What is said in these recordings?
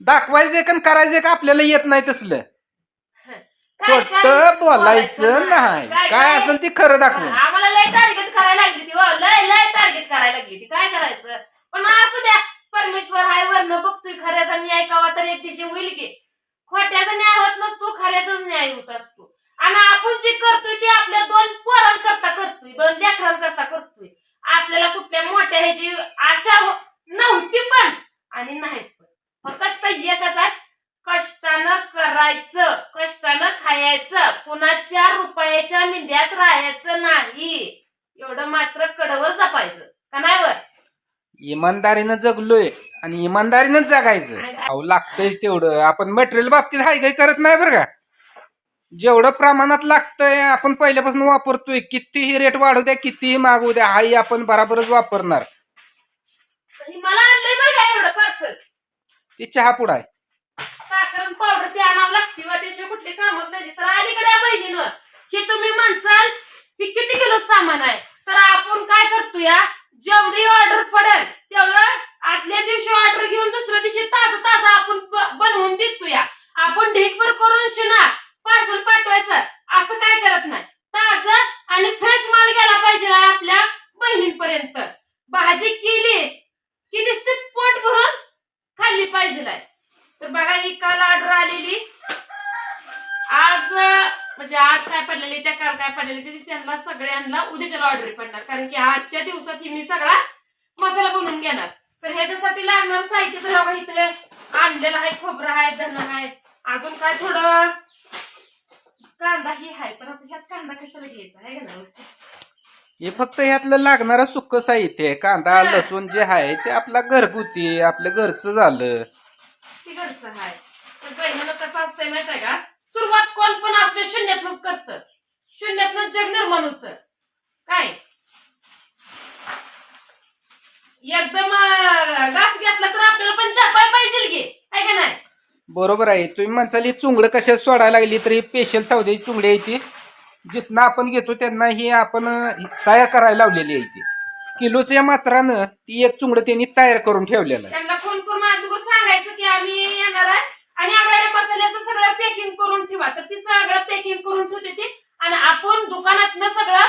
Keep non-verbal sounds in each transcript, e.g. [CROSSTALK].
दाखवायचे का करायचे का आपल्याला येत नाही तसलं? काय- खोट काय बोलायचं नाही. काय असेल ते खरं दाखवून. आम्हाला लय टार्गेट करायला लागली ती वा, लय लय टार्गेट करायला लागली ती. काय करायचं? पण असू द्या. परमेश्वर हाय वर्ण बघतोय. खऱ्याचा न्याय कवा तर एक दिवशी होईल की. खोट्याचा न्याय होत नसतो खऱ्याचा न्याय होत असतो. आणि आपण जे करतोय ते आपल्या दोन पोरांकरता करतोय. दोन लेकरांकरता करतोय आपल्याला कुठल्या मोठ्या ह्याची आशा हो- नव्हती पण आणि नाही पण फक्त एकच आहे कष्टानं करायचं कष्टानं खायचं कुणाच्या रुपयाच्या मिंद्यात राहायचं नाही एवढं मात्र कडवर जपायचं. का नाही वर? इमानदारीनं जगलोय आणि इमानदारीनंच जगायचं. अहो लागतंयच तेवढं. आपण मटेरियल बाबतीत हाय काही करत नाही बरं का? जेवढं प्रमाणात लागतंय आपण पहिल्यापासून वापरतोय. कितीही रेट वाढू द्या कितीही मागू द्या हाही आपण बराबरच वापरणार. आणि मला आणलंय बरं का एवढं पार्सल ते चहा पुढा आहे. साखर पावडर ती आणावं लागते व त्याशिवाय कुठली कामच नाही. तर अलीकडे या बहिणीनं हे तुम्ही म्हणसाल की किती किलो सामान आहे? तर आपण काय करतो या जेवढी ऑर्डर पडेल तेवढं आदल्या दिवशी ऑर्डर घेऊन दुसऱ्या दिवशी ताज ताज आपण बनवून देतो या आपण ढीकभर करून शिना पार्सल पाठवायचं असं काय करत नाही ताजं आणि फ्रेश माल गेला पाहिजे आपल्या बहिणींपर्यंत भाजी केली की नुसती पोट भरून खाल्ली पाहिजे तर बघा ही काल ऑर्डर आलेली आज अं, म्हणजे आज काय पडलेली पडलेली ते त्यांना सगळ्यांना उद्याच्या ऑर्डर पडणार. कारण की आजच्या दिवसात ही मी सगळा मसाला बनवून घेणार. तर ह्याच्यासाठी लागणार साहित्य तर बघा इथे आणलेलं आहे खोबरं आहे धन आहे अजून काय थोडं? कांदा ही आहे. पण आता ह्यात कांदा कशाला घ्यायचा? आहे का हे फक्त ह्यातलं लागणारं सुक्क साहित्य आहे. कांदा लसूण जे आहे ते आपला घरगुती आपलं घरचं झालं. ते घरचं आहे. तर बहिणीनं कसं असतंय माहीत आहे का? सुरुवात कोण पण असते शून्यातनच करत. शून्यातनच जग निर्माण होत काय? एकदम घास घेतला तर आपल्याला पण चापाय पाहिजे घे आहे का नाही? बरोबर आहे. तुम्ही म्हणसाली चुंगडं कशात सोडायला लागली तर ही स्पेशल सौद्याची चुंगडी आहे ती. जिथनं आपण घेतो त्यांना ही आपण तयार करायला लावलेली आहे ती. किलोच्या मात्रानं ती एक चुंगडं त्यांनी तयार करून ठेवलेलं आहे. त्यांना फोन करून अगोदर सांगायचं की आम्ही येणार आहे आणि आंबाड्या मसाल्याचं सगळं पॅकिंग करून ठेवा. तर ती सगळं पॅकिंग करून ठेवते ती. आणि आपण दुकानातनं सगळं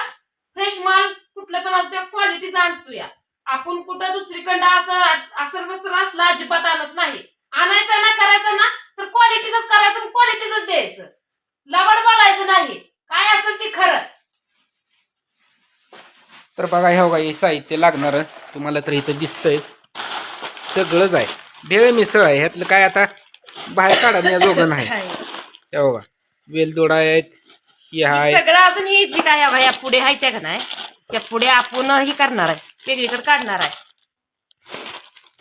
फ्रेश माल कुठलं पण असतं क्वालिटीचं आणतोया. आपण कुठं दुसरीकडं असं असं नसलं असलं अजिबात आणत नाही. आणायचं ना करायचं ना तर क्वालिटीच करायचं क्वालिटीच द्यायचं. लवड बोलायचं नाही. काय असेल ते खरं. तर बघा हे बघा हे साहित्य लागणार तुम्हाला तर इथं दिसतंय. सगळंच आहे. भेळ मिसळ आहे. ह्यातलं काय आता? बाहेर काढण्याजोगं नाही हे बघा वेलदोडा आहेत. हे आहे सगळं अजून ही जी काय हवा या पुढे आहे त्या का नाही? त्या पुढे आपण ही करणार आहे. वेगळीकडे काढणार आहे.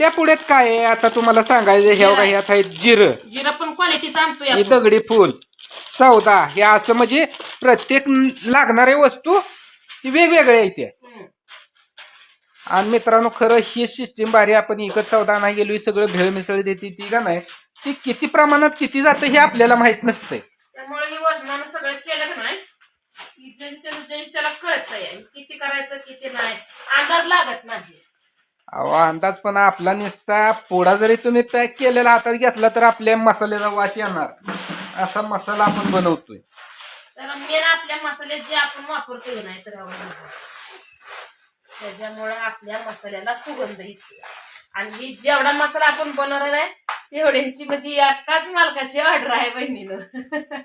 त्या पुढ्यात काय आहे? आता तुम्हाला सांगायचं हे बघा ह्यात आहे जिरं. जिरं पण क्वालिटीचं आणतोय ही. दगडी फुल. सौदा हे असं म्हणजे प्रत्येक लागणारे वस्तू ती वेगवेगळ्या आहेत त्या. आणि मित्रांनो खरं ही सिस्टीम भारी आपण इकत सौदा नाही गेलो सगळं भेळ मिसळ देते ती का नाही? ती किती प्रमाणात किती जातं हे आपल्याला माहीत नसतंय. त्यामुळे ही त्याला किती करायचं किती नाही अंदाज लागत नाही. अहो अंदाज पण आपला निसता पोळा जरी तुम्ही पॅक केलेला हातात घेतला तर आपल्या मसाल्याचा वास येणार. असा मसाला आपण बनवतोय. तर मेन आपल्या मसाल्यात जे आपण वापरतोय नाही तर त्याच्यामुळे आपल्या मसाल्याला सुगंध येतो. आणि ही जेवढा मसाला आपण बनवणार आहे तेवढ्यांची म्हणजे एकाच मालकाची ऑर्डर आहे बहिणीनं. [LAUGHS]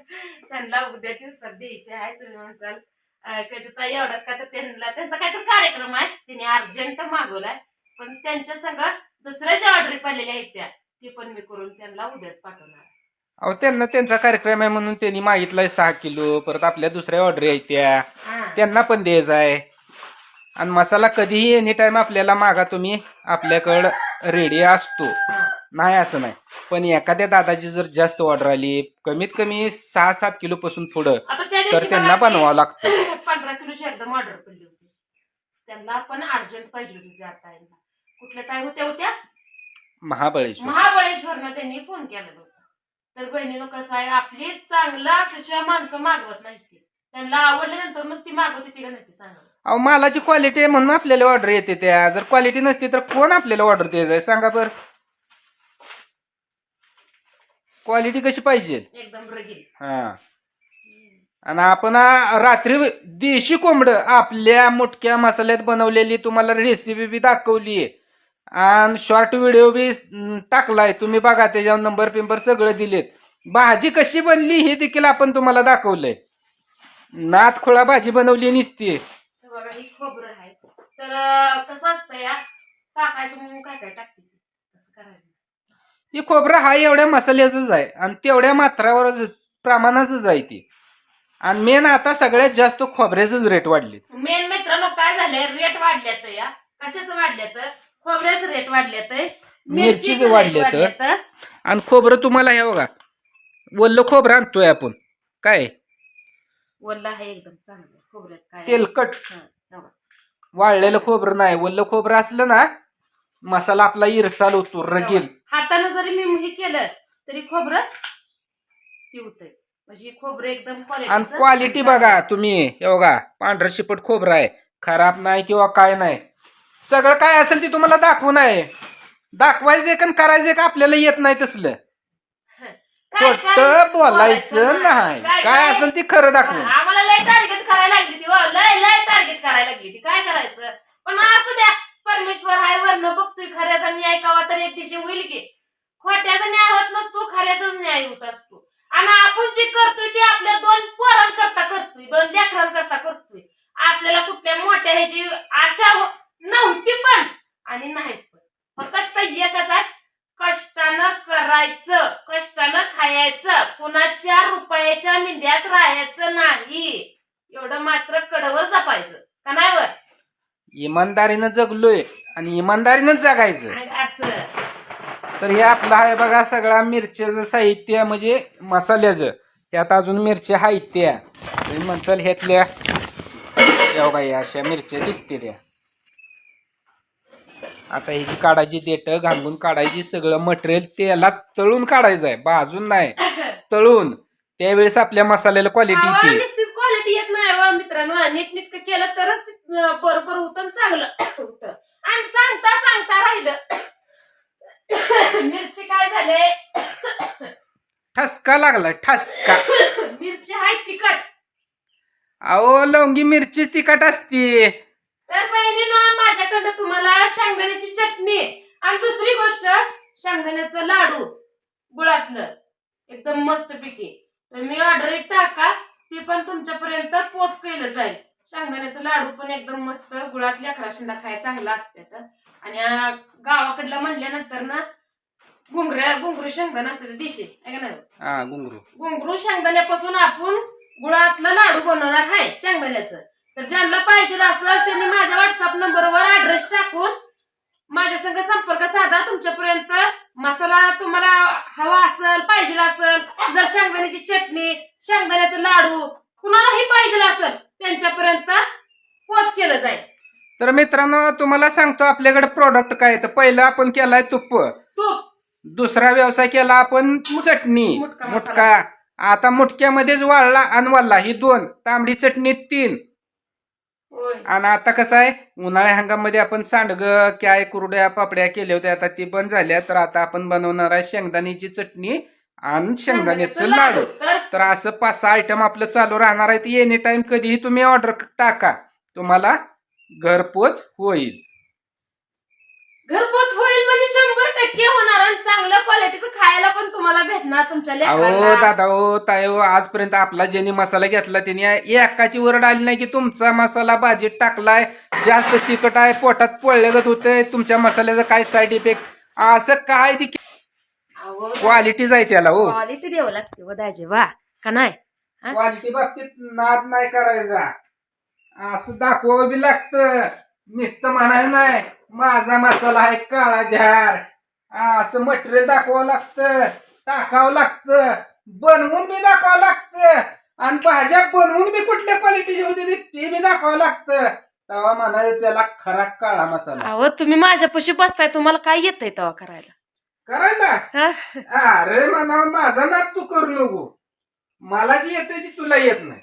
त्यांना उद्या दिवसात द्यायची आहे तुम्ही म्हणसाल अं, कधी एवढाच का तर त्यांना त्यांचा काहीतरी कार्यक्रम आहे त्यांनी अर्जंट मागवलाय पण त्यांच्या संग दुसऱ्या ज्या ऑर्डरी पडलेल्या आहेत त्या ते पण मी करून त्यांना उद्याच पाठवणार. अहो त्यांना त्यांचा कार्यक्रम आहे म्हणून त्यांनी मागितलाय सहा किलो परत आपल्या दुसऱ्या ऑर्डर आहेत त्या हा. त्यांना पण द्यायचा आहे आणि मसाला कधीही एनी टाइम आपल्याला मागा तुम्ही आपल्याकडं रेडी असतो. नाही असं नाही. पण एखाद्या दादाची जर जास्त ऑर्डर आली कमीत कमी सहा सात किलो पासून पुढं आता त्या तर दिवशी त्यांना बनवावं लागतं. [LAUGHS] पंधरा किलोची एकदम ऑर्डर पडली होती. त्यांना पण अर्जंट पाहिजे होती कुठल्या ताई होत्या होत्या? महाबळेश्वर. महाबळेश्वरनं त्यांनी फोन होता. तर बहिणीनं कसं आहे आपली चांगलं असल्याशिवाय माणसं मागवत नाहीत ती. त्यांना आवडल्यानंतर ती मागवते ती का नाही ती सांगा. अहो मालाची क्वालिटी आहे म्हणून आपल्याला ऑर्डर येते त्या. जर क्वालिटी नसती तर कोण आपल्याला ऑर्डर द्यायचं सांगा बरं. क्वालिटी कशी पाहिजे? एकदम रगील हा. आणि आपण आ, रात्री देशी कोंबडं आपल्या मुटक्या मसाल्यात बनवलेली तुम्हाला रेसिपी बी दाखवली. आणि शॉर्ट व्हिडिओ बी अं, टाकलाय. तुम्ही बघा त्याच्यावर नंबर पिंबर सगळं दिलेत. भाजी कशी बनली हे देखील आपण तुम्हाला दाखवलंय. नात खोळा भाजी बनवली निसती. बघा ही खोबरं आहे. तर अं, कसं असतं या टाकायचं म्हणून काय काय टाकते ती. कसं करायचं? ही खोबरं हा एवढ्या मसाल्याचंच आहे आणि तेवढ्या मात्रावरच प्रमाणाचंच आहे ती. आणि मेन आता सगळ्यात जास्त खोबऱ्याचंच रेट वाढले मेन मित्रांनो काय झालंय? रेट वाढल्यात या. कशाच वाढल्यात? खोबऱ्याच रेट वाढल्यात. मिरचीच वाढल्यात. आणि खोबरं तुम्हाला हे बघा वल्ल खोबरं आणतोय आपण. काय? वल्ला आहे एकदम चांगलं. खोबऱ्यात काय तेलकट. वाळलेलं खोबरं नाही. वल्ल खोबरं असलं ना मसाला आपला इरसाल होतो रगेल. हातानं जरी मी हे केलं तरी खोबरं होतंय म्हणजे खोबरं एकदम आणि क्वालिटी बघा तुम्ही. हे बघा पांढरं शिपट खोबरं आहे. खराब नाही किंवा काय नाही. सगळं काय असेल ते तुम्हाला दाखवून आहे. दाखवायचं का करायचं का आपल्याला येत नाही तसलं. खोट बोलायचं नाही. काय- असेल ते खरं दाखवून. हा, आम्हाला लय टार्गेट करायला लागली ती. लय लय टार्गेट करायला लागली ती. काय करायचं? पण असू द्या. परमेश्वर हाय वर्ण बघतोय खऱ्याचा न्याय कावा तर एक दिवशी होईल की. खोट्याचा न्याय होत नसतो खऱ्याचा न्याय होत असतो. आणि आपण जे करतोय ते आपल्या दोन पोरांकरता करतोय दोन लेकरांकरता करतोय आपल्याला कुठल्या मोठ्या ह्याची आशा हो- नव्हती पण आणि नाही पण फक्त एकच आहे कष्टानं करायचं कष्टानं खायचं कुणाच्या रुपयाच्या मिंद्यात राहायचं नाही एवढं मात्र कडवर जपायचं का नाही वर इमानदारीनं जगलोय आणि इमानदारीनंच जगायचं. आणि असं. तर हे आपलं आहे बघा सगळा मिरच्याचं साहित्य म्हणजे मसाल्याचं. त्यात अजून मिरच्या आहेत त्या. तुम्ही म्हणताल ह्यातल्या. या बघा या अशा मिरच्या दिसते त्या. आता ही जी काढायची देठ घालून काढायची सगळं मटेरियल तेलात तळून काढायचं आहे. भाजून नाही तळून. त्यावेळेस आपल्या मसाल्याला क्वालिटी येते. क्वालिटी येत नाही वा मित्रांनो. नीट नीट केलं तरच ते, बरोबर होतं चांगलं. होतं आणि सांगता सांगता राहिलं. मिरची काय झाले? ठसका लागलाय ठसका. मिरची आहे तिखट. अहो लवंगी मिरची तिखट असते. तर बहिणीनं माझ्याकडनं तुम्हाला शेंगदाण्याची चटणी. आणि दुसरी गोष्ट शेंगदाण्याचं लाडू गुळातलं. एकदम मस्त पिके. तुम्ही ऑर्डर टाका ते पण तुमच्यापर्यंत पोच केलं जाईल. शेंगदाण्याचं लाडू पण एकदम मस्त गुळातल्या अकरा शेंडा खाय चांगला असतात आणि गावाकडलं म्हणल्यानंतर ना घुंगऱ्या घुंगरू शेंगदाणा असते देशी आहे का नाही? हा गुंगरू घुंगरू शेंगदाण्यापासून आपण गुळातला लाडू बनवणार आहे शेंगदाण्याचं. तर ज्यांना पाहिजे असेल त्यांनी माझ्या व्हॉट्सअप नंबरवर ऍड्रेस टाकून माझ्या संग संपर्क साधा. तुमच्यापर्यंत मसाला तुम्हाला हवा असेल पाहिजे असेल जर शेंगदाण्याची चटणी शेंगदाण्याचं लाडू कुणालाही पाहिजे असेल त्यांच्यापर्यंत पोच केलं जाईल. तर मित्रांनो तुम्हाला सांगतो आपल्याकडे प्रोडक्ट काय. तर पहिलं आपण केलाय तुप्प तूप. दुसरा व्यवसाय केला आपण चटणी. मुटका मसाला. मुटका आता मुटक्यामध्येच वाळला आणि वाळला ही दोन. तांबडी चटणी तीन. होय. आणि आता कसं आहे? उन्हाळ्या हंगामध्ये आपण सांडग काय कुरड्या पापड्या केल्या होत्या. आता ती बंद झाल्या. तर आता आपण बनवणार आहे शेंगदाण्याची चटणी. आणि शेंगदाण्याचं लाडू. तर असं पाच सहा आयटम आपलं चालू राहणार आहे ती एनी टाइम कधीही तुम्ही ऑर्डर टाका. तुम्हाला घरपोच होईल. घरपोच होईल म्हणजे शंभर टक्के होणार आणि चांगल्या क्वालिटीचं खायला पण तुम्हाला भेटणार तुमच्या अहो दादा हो ताई हो आजपर्यंत आपला ज्यांनी मसाला घेतला त्यांनी एकाची वरड आली नाही की तुमचा मसाला भाजीत टाकलाय. जास्त तिखट आहे पोटात पोळलेगत होतंय. तुमच्या मसाल्याचं काय साईड इफेक्ट असं काय देखील क्वालिटीच आहे त्याला हो. क्वालिटी द्यावं लागते वदायचे वा. का नाही? हा? क्वालिटी बाबतीत नाद नाही करायचा. असं दाखवावं बी लागतं. नुसतं म्हणाय नाही माझा मसाला आहे काळा झार. असं मटेरियल दाखवावं लागतं टाकावं लागतं बनवून बी दाखवावं लागतं. आणि भाज्या बनवून बी कुठल्या क्वालिटीची होती ते बी दाखवावं लागतं. तेव्हा म्हणाले त्याला खरा काळा मसाला. अहो तुम्ही माझ्यापाशी बसताय तुम्हाला काय येतंय तेव्हा करायला? करायला हा? अरे म्हणा माझा नाद तू करू नको. मला जी येते ती तुला येत नाही.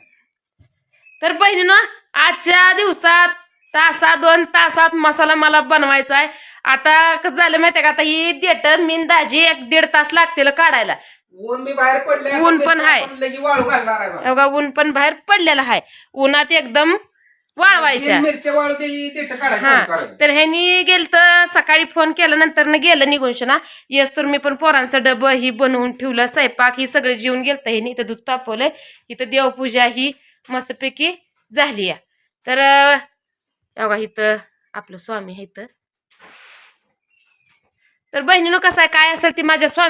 तर बहिणीनं आजच्या दिवसात तासा दोन तासात मसाला मला बनवायचा आहे आता कसं झालं माहितीये का? आता ही देट मीन दाजी एक दीड तास लागतील काढायला. ऊन बाहेर पडले ऊन पण आहे. आपण लगी वाळू घालणार आहे बघा. बघा ऊन पण बाहेर पडलेला आहे उन्हात एकदम वाळवायच्या. मिरच्या वाळू हा. काढायचं. तर ह्यांनी गेल तर सकाळी फोन केल्यानंतर न गेलं निघून शना. येस तर मी पण पोरांचं डबं ही बनवून ठेवलं स्वयंपाक ही सगळं जेवून गेलतं ह्यांनी इथं दूध तापवलंय. इथं देवपूजा ही मस्तपैकी झाली आहे तर अं, बघा इथं आपलं स्वामी आहे इथं. तर बहिणीनं कसं आहे? काय असेल ती माझ्या स्वामी